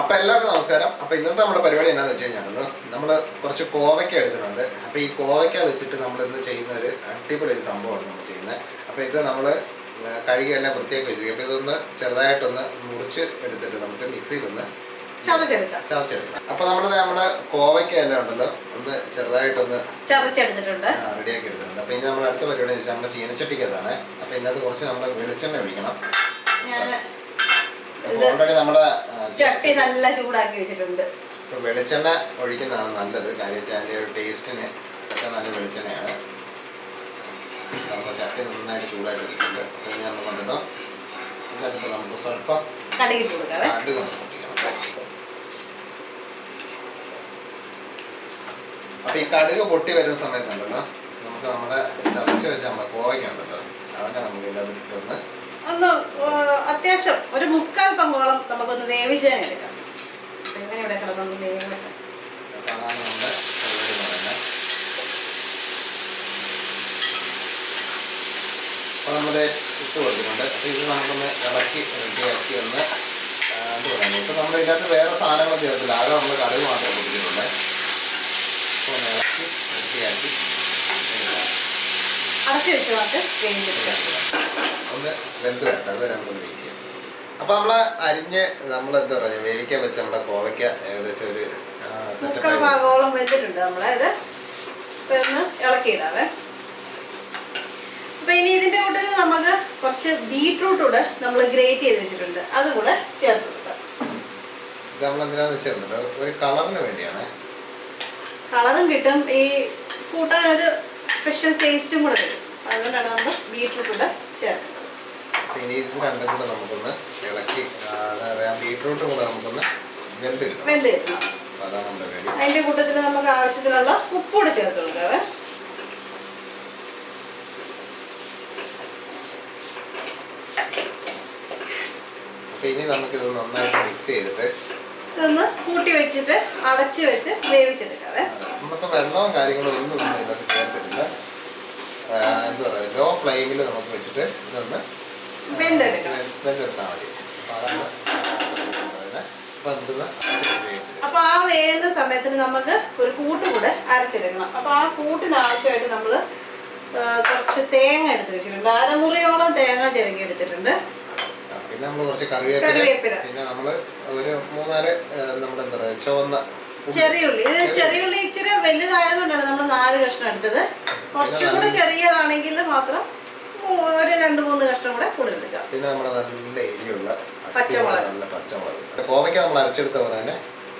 അപ്പൊ എല്ലാവർക്കും നമസ്കാരം. അപ്പൊ ഇന്നത്തെ നമ്മുടെ പരിപാടി എന്നാന്ന് വെച്ച് കഴിഞ്ഞാൽ നമ്മൾ കുറച്ച് കോവയ്ക്ക എടുത്തിട്ടുണ്ട്. അപ്പോൾ ഈ കോവയ്ക്ക വെച്ചിട്ട് നമ്മൾ ഇന്ന് ചെയ്യുന്ന ഒരു അടിപൊളി ഒരു സംഭവമാണ് നമ്മൾ ചെയ്യുന്നത്. അപ്പോൾ ഇത് നമ്മൾ കഴുകി എല്ലാം വൃത്തിയാക്കി വെച്ചിരിക്കും. അപ്പൊ ഇതൊന്ന് ചെറുതായിട്ടൊന്ന് മുറിച്ച് എടുത്തിട്ട് നമുക്ക് മിക്സിയിലൊന്ന് ചതച്ചെടുക്കാം. അപ്പൊ നമ്മുടെ നമ്മുടെ കോവയ്ക്ക എല്ലാം ഉണ്ടല്ലോ. ഒന്ന് ചെറുതായിട്ടൊന്ന് ചതച്ചെടുത്തിട്ടുണ്ട്. റെഡിയാക്കി എടുത്തിട്ടുണ്ട്. അപ്പൊ ഇനി നമ്മുടെ അടുത്ത പരിപാടി നമ്മുടെ ചീനച്ചട്ടിക്കതാണ് അപ്പൊ ഇതിനകത്ത് കുറച്ച് നമ്മൾ വെളിച്ചെണ്ണ ഒഴിക്കണം. ഓൾറെഡി നമ്മുടെ ചട്ടി നല്ല ചൂടാക്കി വെച്ചിട്ടുണ്ട്. വെളിച്ചെണ്ണ ഒഴിക്കുന്നതാണ് നല്ലത്. കാര്യം അതിന്റെ ഒരു ടേസ്റ്റിന് ഒക്കെ നല്ല വെളിച്ചെണ്ണയാണ്. നമ്മുടെ ചട്ടി നന്നായിട്ട് ചൂടായിട്ട് വെച്ചിട്ടുണ്ട്. ഇനി നമ്മൾ കൊണ്ടിട്ടോ ഇതിനകത്ത് നമുക്ക് സ്വല്പം കടുകിട്ട് കൊടുക്കാവേ കടുക് പൊട്ടിക്കണം. അപ്പൊ ഈ കടുക് പൊട്ടി വരുന്ന സമയത്തുണ്ടല്ലോ നമുക്ക് നമ്മുടെ ചതച്ച് വെച്ച നമ്മുടെ കോവയ്ക്കുണ്ടല്ലോ അവനെ നമുക്ക് ഇതിനകത്ത് ഇട്ടൊന്ന് അത്യാവശ്യം ഒരു മുക്കാൽ പങ്കോളം നമുക്കൊന്ന് വേവിച്ചാൻ എടുക്കാം എങ്ങനെ ഇവിടെ ഇതിനകത്ത് വേറെ സാധനങ്ങൾ ചേർത്തില്ല. ആകെ നമ്മൾ കടുക് മാത്രമേ പൊടിക്കുന്നുണ്ട് അപ്പോൾ ഇളക്കി എടുക്കാം. അടച്ചു വെച്ച് നമുക്ക് വേവിച്ചെടുക്കാം അപ്പോൾ നമ്മൾ അരിഞ്ഞ് നമ്മൾ എന്താ പറയുക വേവിക്കാൻ വെച്ച നമ്മുടെ കോവയ്ക്ക ഏകദേശം ഒരു മുക്കാൽ ഭാഗോളം വെച്ചിട്ടുണ്ട് നമ്മളെ. ഇത് ഒന്ന് ഇളക്കിയിടാവേ. അപ്പൊ ഇനി ഇതിന്റെ കൂട്ടത്തിൽ നമുക്ക് കുറച്ച് ബീട്രൂട്ട് കൂടെ നമ്മൾ ഗ്രേറ്റ് ചെയ്ത് വെച്ചിട്ടുണ്ട്. അതുകൂടെ ചേർത്ത് കൊടുക്കാം. ഇത് നമ്മൾ എന്തിനാന്ന് ഒരു കളറിന് വേണ്ടിയാണ്. കളറും കിട്ടും. ഈ കൂട്ടാൻ ഒരു സ്പെഷ്യൽ ടേസ്റ്റും കൂടെ വരും അതുകൊണ്ടാണ് നമ്മൾ ബീട്രൂട്ട് കൂടെ ചേർക്കുന്നത്. ഇനി ഇത് രണ്ടും കൂടെ നമുക്കൊന്ന് ഇളക്കി ആ, എന്താ പറയാ ബീട്രൂട്ടും കൂടെ നമുക്കൊന്ന് വെന്ത് കിട്ടും വെന്ത് കിട്ടണം. അപ്പൊ അതാണ് നമ്മുടെ പരിപാടി അതിന്റെ കൂട്ടത്തിൽ നമുക്ക് ആവശ്യത്തിനുള്ള ഉപ്പൂടെ ചേർത്ത് കൊടുക്കാവേ. അപ്പൊ ഇനി നമുക്കിത് നന്നായിട്ട് മിക്സ് ചെയ്തിട്ട് ഇതൊന്ന് കൂട്ടി വെച്ചിട്ട് അടച്ച് വെച്ച് വേവിച്ചെടുക്കാവേ. നമുക്ക് വെള്ളവും കാര്യങ്ങളും ഒന്നും ഇല്ല ഇതിനകത്ത് ചേർത്തിട്ടില്ല ആ, എന്താ പറയുക ലോ ഫ്ലെയിമിൽ നമുക്ക് വെച്ചിട്ട് ഇതൊന്ന് വെന്തെടുത്താൽ മതി. അപ്പൊ അതാണ് ആ വേകുന്ന സമയത്തിന് നമുക്ക് ഒരു കൂട്ട് കൂടെ അരച്ചെടുക്കണം അപ്പൊ ആ കൂട്ടിന് ആവശ്യമായിട്ട് നമ്മൾ കുറച്ച് തേങ്ങ എടുത്ത് വെച്ചിട്ടുണ്ട്. അരമുറിയോളം തേങ്ങ ചിരകി എടുത്തിട്ടുണ്ട്. പിന്നെ നമ്മൾ കുറച്ച് കറിവേപ്പില. പിന്നെ നമ്മൾ ഒരു മൂന്നാൽ നമ്മുടെ എന്താ പറയുക ചുവന്ന. ചെറിയുള്ളി ഇത് ചെറിയുള്ളി ഇച്ചിരി വലുതായതുകൊണ്ടാണ് നമ്മൾ നാല് കഷ്ണം എടുത്തത്. കുറച്ചും കൂടെ ചെറിയതാണെങ്കിൽ മാത്രം ഒരു രണ്ട് മൂന്ന് കഷ്ണം കൂടെ കൂടുതൽ എടുക്കാം. പിന്നെ നമ്മുടെ നല്ല എരിയുള്ള പച്ചമുളക്. നല്ല പച്ചമുളക്. കോവയ്ക്ക് നമ്മൾ അരച്ചെടുത്ത പോലെ തന്നെ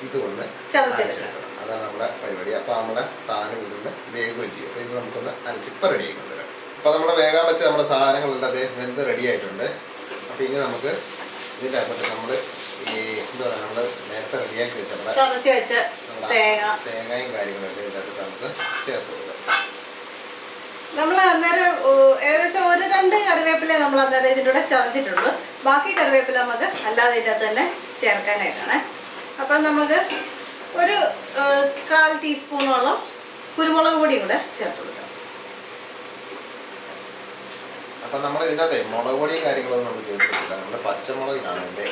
ഇത് ഒന്ന് അരച്ചെടുക്കണം. അതാണ് നമ്മുടെ പരിപാടി. അപ്പോൾ നമ്മുടെ സാധനം ഇവിടുന്ന് വേഗം ചെയ്യും. അപ്പോൾ ഇത് നമുക്കൊന്ന് അരച്ചിപ്പം റെഡി ആയി കൊണ്ടുവരാം. അപ്പോൾ നമ്മൾ വേഗം വെച്ച് നമ്മുടെ സാധനങ്ങളെല്ലാം അതേ വെന്ത് റെഡി ആയിട്ടുണ്ട്. അപ്പോൾ ഇനി നമുക്ക് ഇതിന്റെ അകത്തോട്ട് നമ്മൾ ഈ എന്താ പറയുക നമ്മൾ നേരത്തെ റെഡിയാക്കി വെച്ച നമ്മുടെ തേങ്ങയും കാര്യങ്ങളൊക്കെ ഇതിനകത്ത് നമുക്ക് ചേർത്ത് കൊടുക്കാം. നമ്മൾ അന്നേരം ഏകദേശം ഒരു രണ്ട് കറിവേപ്പില നമ്മൾ അന്നേരം ഇതിന്റെ കൂടെ ചതച്ചിട്ടുള്ളൂ. ബാക്കി കറിവേപ്പില നമുക്ക് അല്ലാതെ ഇതിന്റെ അകത്ത് തന്നെ ചേർക്കാനായിട്ടാണ്. അപ്പം നമുക്ക് ഒരു കാൽ ടീസ്പൂണോളം കുരുമുളക് പൊടിയും കൂടെ ചേർത്ത് കൊടുക്കാം. അപ്പം നമ്മൾ ഇതിനകത്ത് മുളക് പൊടിയും കാര്യങ്ങളൊന്നും നമ്മൾ ചേർത്തിട്ടില്ല. നമ്മൾ പച്ചമുളകിനാണ് ഇതിന്റെ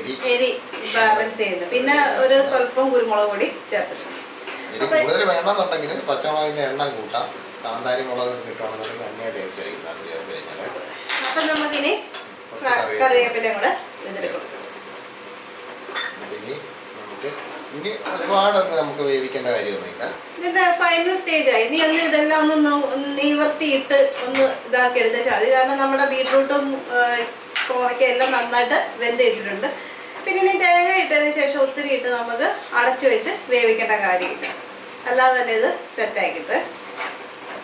എരി. എരി ബാലൻസ് ചെയ്യുന്നത്. പിന്നെ ഒരു സ്വല്പം കുരുമുളക് പൊടി ചേർത്തിട്ടുണ്ട്. കൂടുതൽ വേണമെന്നുണ്ടെങ്കിൽ പച്ചമുളകിന്റെ എണ്ണം കൂട്ടാം. കാന്താരി മുളക് കിട്ടുകയാണെന്നുണ്ടെങ്കിൽ തന്നെ ടേസ്റ്റ് ആയിരിക്കും സാറിന് ചേർത്ത് കഴിഞ്ഞാൽ അപ്പം നമുക്കിനി കറിവേപ്പില. കൂടെ ഇതിൽ ഇനി നമുക്ക് ഇനി ഒരുപാടൊന്നും നമുക്ക് വേവിക്കേണ്ട കാര്യമൊന്നുമില്ല. ഇതിന്റെ ഫൈനൽ സ്റ്റേജ് ആയി? ഇനി ഒന്ന് ഇതെല്ലാം ഒന്ന് നിവർത്തിയിട്ട് ഒന്ന് ഇതാക്കി എടുത്താൽ മതി. കാരണം നമ്മുടെ ബീട്രൂട്ടും കോവയ്ക്കും എല്ലാം നന്നായിട്ട് വെന്ത് വെച്ചിട്ടുണ്ട് പിന്നെ ഇനി തേങ്ങ ഇട്ടതിന് ശേഷം ഒത്തിരി ഇട്ട് നമുക്ക് അടച്ചു വെച്ച് വേവിക്കേണ്ട കാര്യമില്ല. അല്ലാതെ തന്നെ ഇത് സെറ്റ് കിട്ടും അപ്പം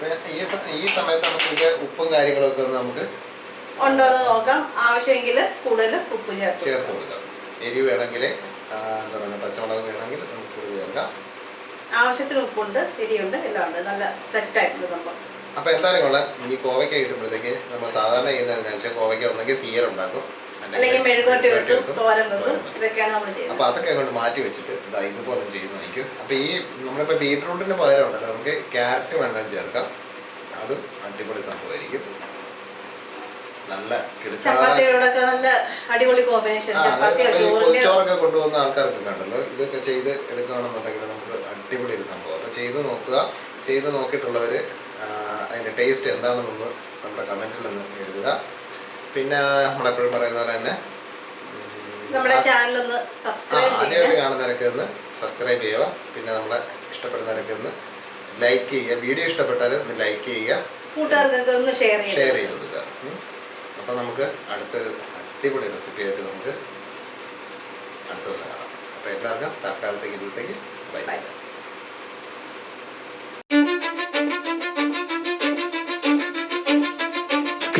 ഈ ഈ സമയത്ത് നമുക്ക് ഇതിന്റെ ഉപ്പും കാര്യങ്ങളൊക്കെ ഒന്ന് നമുക്ക് ഉണ്ടോ എന്ന് നോക്കാം. ആവശ്യമെങ്കിൽ കൂടുതൽ ഉപ്പ് ചേർത്ത് ചേർത്ത് കൊടുക്കാം. എരി വേണമെങ്കിൽ എന്താ പറയുക പച്ചമുളക് വേണമെങ്കിൽ നമുക്ക് കൂടുതൽ ചേർക്കാം. ആവശ്യത്തിന് ഉപ്പുണ്ട് എരിയുണ്ട് എല്ലാം ഉണ്ട്. നല്ല സെറ്റ് ആയിട്ടുണ്ട് സംഭവം. അപ്പോൾ എന്തായാലും കൊള്ളാം. ഇനി കോവയ്ക്ക കിട്ടുമ്പോഴത്തേക്ക് നമ്മൾ സാധാരണ ചെയ്യുന്നതിന് വെച്ചാൽ കോവയ്ക്ക ഒന്നെങ്കിൽ തീയലുണ്ടാക്കും അല്ലെങ്കിൽ മെഴുകോട്ട് വെക്കും തോരൻ വെക്കും ഇതൊക്കെയാണ് നമ്മൾ ചെയ്യുന്നത്. അപ്പൊ അതൊക്കെ അങ്ങോട്ട് മാറ്റി വെച്ചിട്ട് ഇതാ ഇതുപോലെ ചെയ്ത് നോക്കി അപ്പൊ ഈ നമ്മളിപ്പോ ബീട്രൂട്ടിന് പകരം ഉണ്ടല്ലോ നമുക്ക് ക്യാരറ്റ് വേണമെങ്കിൽ ചേർക്കാം. അതും അടിപൊളി സംഭവമായിരിക്കും. നല്ല ചപ്പാത്തിയോടൊക്കെ നല്ല അടിപൊളി കോമ്പിനേഷൻ ചോറൊക്കെ കൊണ്ടുവന്ന ആൾക്കാർക്ക് കണ്ടല്ലോ ഇതൊക്കെ ചെയ്ത് എടുക്കുകയാണെന്നുണ്ടെങ്കിൽ നമുക്ക് അടിപൊളി ഒരു സംഭവം. അപ്പൊ ചെയ്ത് നോക്കുക. ചെയ്ത് നോക്കിയിട്ടുള്ളവർ അതിന്റെ ടേസ്റ്റ് എന്താണെന്നൊന്ന് നമ്മുടെ കമന്റിൽ ഒന്ന് എഴുതുക. പിന്നെ നമ്മളെപ്പോഴും പറയുന്ന പോലെ തന്നെ ഉം, നമ്മുടെ ചാനൽ ഒന്ന് ആ, സബ്സ്ക്രൈബ് ആദ്യമായിട്ട് കാണുന്നവരൊക്കെ ഒന്ന് സബ്സ്ക്രൈബ് ചെയ്യുക. പിന്നെ നമ്മളെ ഇഷ്ടപ്പെടുന്നവരൊക്കെ ഒന്ന് ലൈക്ക് ചെയ്യുക. വീഡിയോ ഇഷ്ടപ്പെട്ടാൽ ഒന്ന് ലൈക്ക് ചെയ്യുക. കൂട്ടുകാർക്കൊക്കെ ഒന്ന് ഷെയർ ചെയ്ത് കൊടുക്കുക. അപ്പോൾ നമുക്ക് അടുത്തൊരു അടിപൊളി റെസിപ്പി ആയിട്ട് നമുക്ക് അടുത്ത ദിവസം കാണാം. അപ്പോൾ എല്ലാവർക്കും തൽക്കാലത്തേക്ക് ഇന്നത്തേക്ക് bye bye